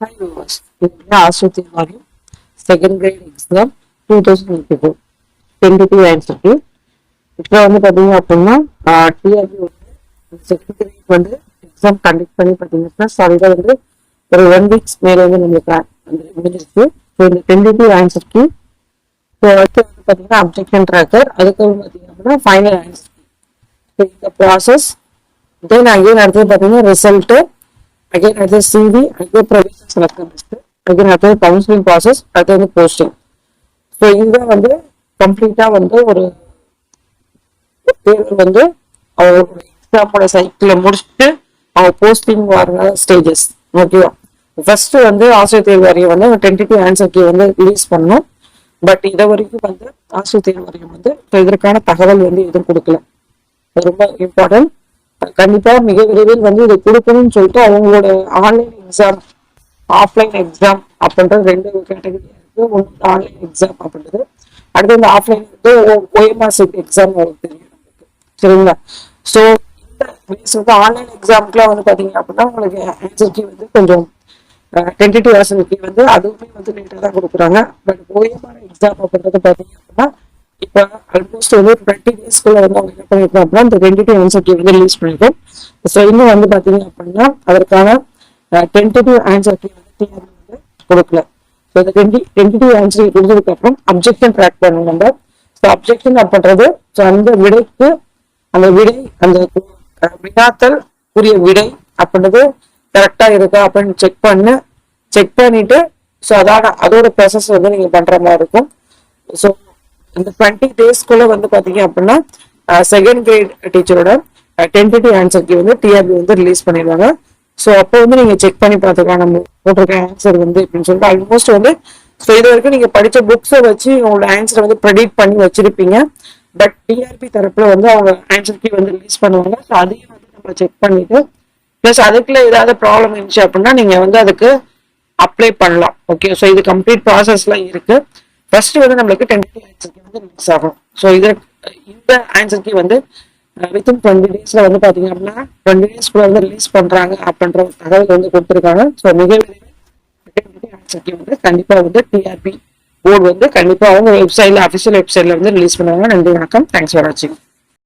Hi viewers, இது ஆஸ்வதி வாரியம் second grade exam two thousand twenty four tentative ஆன்சருக்கு இப்போ வந்து பார்த்தீங்க அப்படின்னா டிஆர்பி வந்து செகண்ட் கிரேட் வந்து எக்ஸாம் கண்டக்ட் பண்ணி பார்த்தீங்கன்னா சாலிடாக வந்து ஒரு ஒன் வீக்ஸ் மேலே வந்து நம்மளுக்கு வந்து முடிஞ்சிருக்கு ஸோ இந்த டென்டேட்டிவ் ஆன்சருக்கு இப்போ அடுத்து வந்து பார்த்தீங்கன்னா அப்ஜெக்ஷன் ட்ராக்கர் அதுக்கப்புறம் பார்த்தீங்க அப்படின்னா ஃபைனல் ஆன்சர் இந்த ப்ராசஸ் தென் அகைன் அடுத்தது பார்த்தீங்கன்னா ரிசல்ட்டு அகைன் அடுத்தது சிவி அடுத்தது ப்ரொவிஷன் செலக்ட் லிஸ்ட் அகைன் அடுத்தது கவுன்சிலிங் ப்ராசஸ் அடுத்தது வந்து போஸ்டிங் ஸோ இதுதான் வந்து கம்ப்ளீட்டாக வந்து ஒரு தேர்வு வந்து அவங்களோட எக்ஸாமோட சைக்கிளை முடிச்சுட்டு அவங்க போஸ்டிங் வர ஸ்டேஜஸ் ஓகேவா ஃபர்ஸ்ட் வந்து ஆசிரியர் தேர்வு வாரியம் வந்து டென்டேட்டிவ் ஆன்சர் கீ வந்து ரிலீஸ் பண்ணணும். பட் இதை வரைக்கும் வந்து ஆசிரியர் தேர்வு வாரியம் வந்து இப்ப இதற்கான தகவல் வந்து எதுவும் கொடுக்கல. ரொம்ப இம்பார்ட்டன்ட் கண்டிப்பா மிக விரைவில் வந்து இதை கொடுக்கணும்னு சொல்லிட்டு அவங்களோட ஆன்லைன் எக்ஸாம் ஆஃப்லைன் எக்ஸாம் அப்படின்றது ரெண்டு கேட்டகரி இருக்கு. ஒன்று ஆன்லைன் எக்ஸாம் அப்படின்றது. அடுத்து இந்த ஆஃப்லைன் வந்து ஓஎம்ஆர்சி எக்ஸாம் உங்களுக்கு தெரியும் சரிங்களா? ஸோ இந்த பேஸ் வந்து ஆன்லைன் எக்ஸாமுக்குலாம் வந்து பார்த்தீங்க அப்படின்னா உங்களுக்கு ஆன்சர்க்கு வந்து கொஞ்சம் டென்டேட்டிவ் ஆன்சர் வந்து அதுவுமே வந்து லேட்டாக தான் கொடுக்குறாங்க. பட் ஓஎம்ஆர் எக்ஸாம் அப்படின்றது பார்த்தீங்க இப்போ ஆல்மோஸ்ட் வந்து ஒரு டுவெண்ட்டி டேஸ்க்குள்ள வந்து அவங்க என்ன பண்ணிருக்கோம் அப்படின்னா இந்த டென்டேட்டிவ் ஆன்சர் வந்து ரிலீஸ் பண்ணிருக்கோம் ஸோ இன்னும் வந்து பாத்தீங்க அப்படின்னா அதற்கான டென்டேட்டிவ் ஆன்சர் கீ வந்து டிஆர்பி வந்து கொடுக்கல. ஸோ இந்த டென்டி டென்டேட்டிவ் ஆன்சர் கொடுத்ததுக்கு அப்புறம் அப்ஜெக்ஷன் ட்ராக் பண்ணணும் நம்ம. ஸோ அப்ஜெக்ஷன் அப்படின்றது ஸோ அந்த விடைக்கு அந்த விடை அந்த வினாத்தல் உரிய விடை அப்படின்றது கரெக்டா இருக்கா அப்படின்னு செக் பண்ணு. செக் பண்ணிட்டு ஸோ அதான அதோட ப்ராசஸ் வந்து நீங்க பண்ற மாதிரி இருக்கும். ஸோ இந்த டுவெண்ட்டி டேஸ்க்குள்ள வந்து பாத்தீங்க அப்படின்னா செகண்ட் கிரேட் டீச்சரோட டென்டேட்டிவ் கீ வந்து டிஆர்பி வந்து ரிலீஸ் பண்ணிடுவாங்க ஸோ அப்போ வந்து நீங்க செக் பண்ணி பார்த்துக்கலாம் நம்ம போட்டிருக்க ஆன்சர் வந்து அப்படின்னு சொல்லிட்டு ஆல்மோஸ்ட் வந்து ஸோ இது வரைக்கும் நீங்க படிச்ச புக்ஸை வச்சு உங்களோட ஆன்சரை வந்து ப்ரெடிக்ட் பண்ணி வச்சிருப்பீங்க. பட் டிஆர்பி தரப்புல வந்து அவங்க ஆன்சர் கீ வந்து ரிலீஸ் பண்ணுவாங்க. ஸோ அதையும் வந்து நம்ம செக் பண்ணிட்டு ப்ளஸ் அதுக்குள்ள ஏதாவது ப்ராப்ளம் இருந்துச்சு அப்படின்னா நீங்க வந்து அதுக்கு அப்ளை பண்ணலாம். ஓகே ஸோ இது கம்ப்ளீட் ப்ராசஸ்லாம் இருக்கு. ஃபர்ஸ்ட் வந்து நம்மளுக்கு டென்டேட்டிவ் ஆன்சர் வந்து ரிலீஸ் ஆகும். ஸோ இது இந்த ஆன்சர் கீ வந்து வித்தின் டுவெண்ட்டி டேஸ்ல வந்து பாத்தீங்க அப்படின்னா டுவெண்ட்டி டேஸ்க்குள்ள வந்து ரிலீஸ் பண்றாங்க அப்படின்ற ஒரு தகவல் வந்து கொடுத்துருக்காங்க. ஸோ மிக விரைவில் ஆன்சர் கே வந்து கண்டிப்பா வந்து டிஆர்பி போர்டு வந்து கண்டிப்பா அவங்க வெப்சைட்ல அஃபிஷியல் வெப்சைட்ல வந்து ரிலீஸ் பண்ணுவாங்க. நன்றி வணக்கம். தேங்க்ஸ் ஃபார் வாட்சிங்